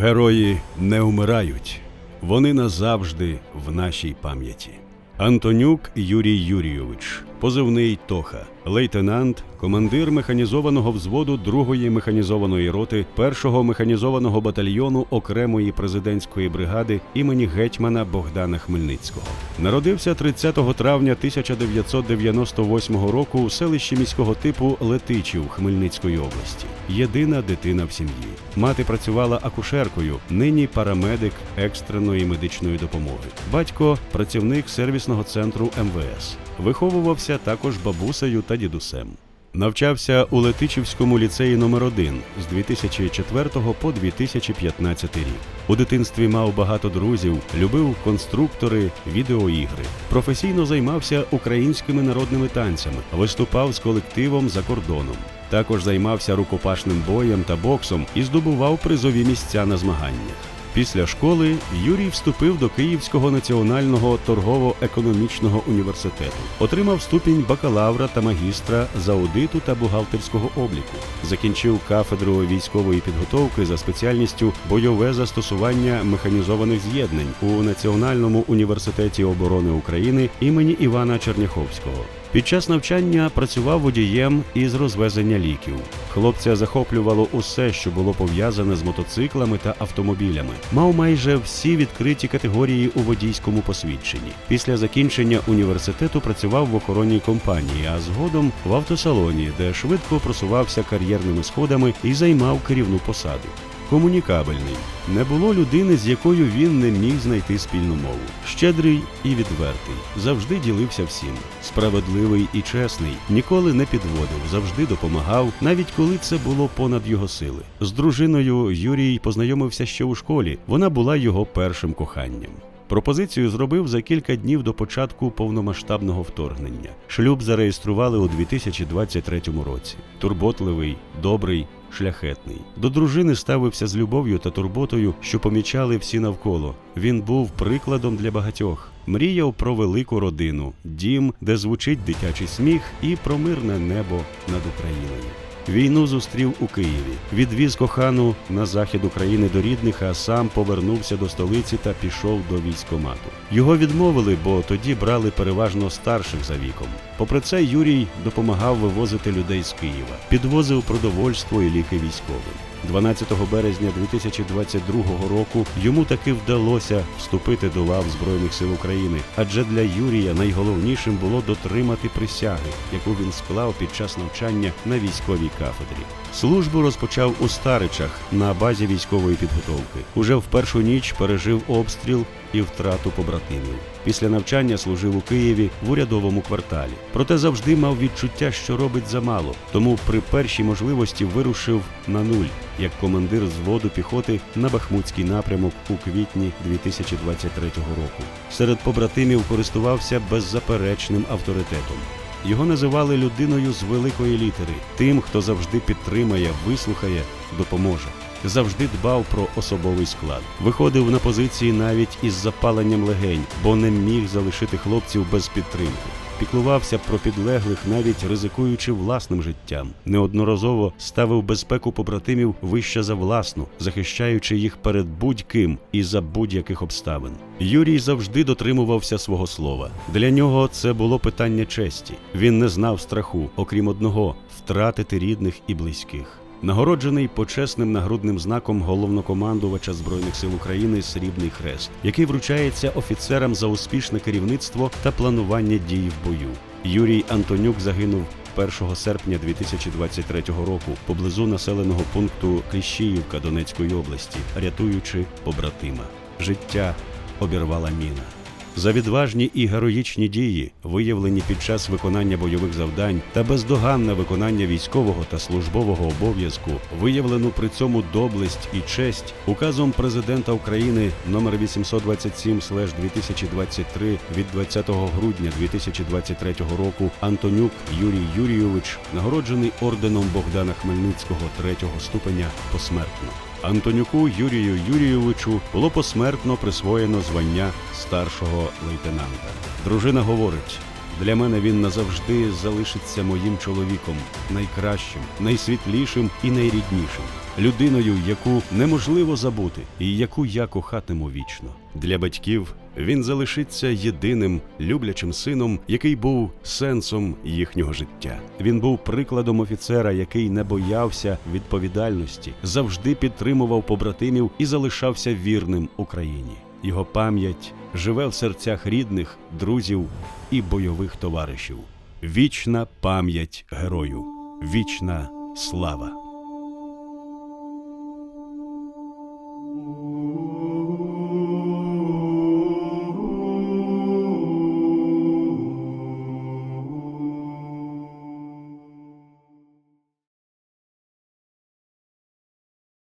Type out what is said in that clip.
Герої не вмирають, вони назавжди в нашій пам'яті. Антонюк Юрій Юрійович, позивний Тоха, лейтенант, командир механізованого взводу 2-ї механізованої роти 1-го механізованого батальйону окремої президентської бригади імені гетьмана Богдана Хмельницького. Народився 30 травня 1998 року у селищі міського типу Летичів Хмельницької області. Єдина дитина в сім'ї. Мати працювала акушеркою, нині парамедик екстреної медичної допомоги. Батько працівник сервісного центру МВС. Виховувався також бабусею та дідусем. Навчався у Летичівському ліцеї номер 1 з 2004 по 2015 рік. У дитинстві мав багато друзів, любив конструктори, відеоігри. Професійно займався українськими народними танцями, виступав з колективом за кордоном. Також займався рукопашним боєм та боксом і здобував призові місця на змаганнях. Після школи Юрій вступив до Київського національного торгово-економічного університету, отримав ступінь бакалавра та магістра з аудиту та бухгалтерського обліку, закінчив кафедру військової підготовки за спеціальністю бойове застосування механізованих з'єднань у Національному університеті оборони України імені Івана Черняховського. Під час навчання працював водієм із розвезення ліків. Хлопця захоплювало усе, що було пов'язане з мотоциклами та автомобілями. Мав майже всі відкриті категорії у водійському посвідченні. Після закінчення університету працював в охоронній компанії, а згодом в автосалоні, де швидко просувався кар'єрними сходами і займав керівну посаду. Комунікабельний не було людини, з якою він не міг знайти спільну мову. Щедрий і відвертий, завжди ділився всім. Справедливий і чесний, ніколи не підводив, завжди допомагав, навіть коли це було понад його сили. З дружиною Юрій познайомився ще у школі. Вона була його першим коханням. Пропозицію зробив за кілька днів до початку повномасштабного вторгнення. Шлюб зареєстрували у 2023 році. Турботливий, добрий, шляхетний. До дружини ставився з любов'ю та турботою, що помічали всі навколо. Він був прикладом для багатьох. Мріяв про велику родину, дім, де звучить дитячий сміх, і про мирне небо над Україною. Війну зустрів у Києві, відвіз кохану на захід України до рідних, а сам повернувся до столиці та пішов до військомату. Його відмовили, бо тоді брали переважно старших за віком. Попри це, Юрій допомагав вивозити людей з Києва, підвозив продовольство і ліки військовим. 12 березня 2022 року йому таки вдалося вступити до лав Збройних сил України, адже для Юрія найголовнішим було дотримати присяги, яку він склав під час навчання на військовій кафедрі. Службу розпочав у Старичах на базі військової підготовки. Уже в першу ніч пережив обстріл і втрату побратимів. Після навчання служив у Києві в урядовому кварталі. Проте завжди мав відчуття, що робить замало. Тому при першій можливості вирушив на нуль як командир зводу піхоти на Бахмутський напрямок у квітні 2023 року. Серед побратимів користувався беззаперечним авторитетом. Його називали людиною з великої літери, тим, хто завжди підтримає, вислухає, допоможе. Завжди дбав про особовий склад. Виходив на позиції навіть із запаленням легень, бо не міг залишити хлопців без підтримки. Піклувався про підлеглих, навіть ризикуючи власним життям. Неодноразово ставив безпеку побратимів вище за власну, захищаючи їх перед будь-ким і за будь-яких обставин. Юрій завжди дотримувався свого слова. Для нього це було питання честі. Він не знав страху, окрім одного втратити рідних і близьких. Нагороджений почесним нагрудним знаком головнокомандувача збройних сил України Срібний Хрест, який вручається офіцерам за успішне керівництво та планування дій в бою. Юрій Антонюк загинув 1 серпня 2023 року поблизу населеного пункту Кліщіївка Донецької області, рятуючи побратима. Життя обірвала міна. За відважні і героїчні дії, виявлені під час виконання бойових завдань та бездоганне виконання військового та службового обов'язку, виявлену при цьому доблесть і честь указом президента України номер 827 2023 від 20 грудня 2023 року Антонюк Юрій Юрійович нагороджений орденом Богдана Хмельницького третього ступеня посмертно. Антонюку Юрію Юрійовичу було посмертно присвоєно звання старшого лейтенанта. Дружина говорить: Для мене він назавжди залишиться моїм чоловіком, найкращим, найсвітлішим і найріднішим, людиною, яку неможливо забути, і яку я кохатиму вічно. Для батьків він залишиться єдиним люблячим сином, який був сенсом їхнього життя. Він був прикладом офіцера, який не боявся відповідальності, завжди підтримував побратимів і залишався вірним Україні. Його пам'ять живе в серцях рідних, друзів і бойових товаришів. Вічна пам'ять герою, вічна слава.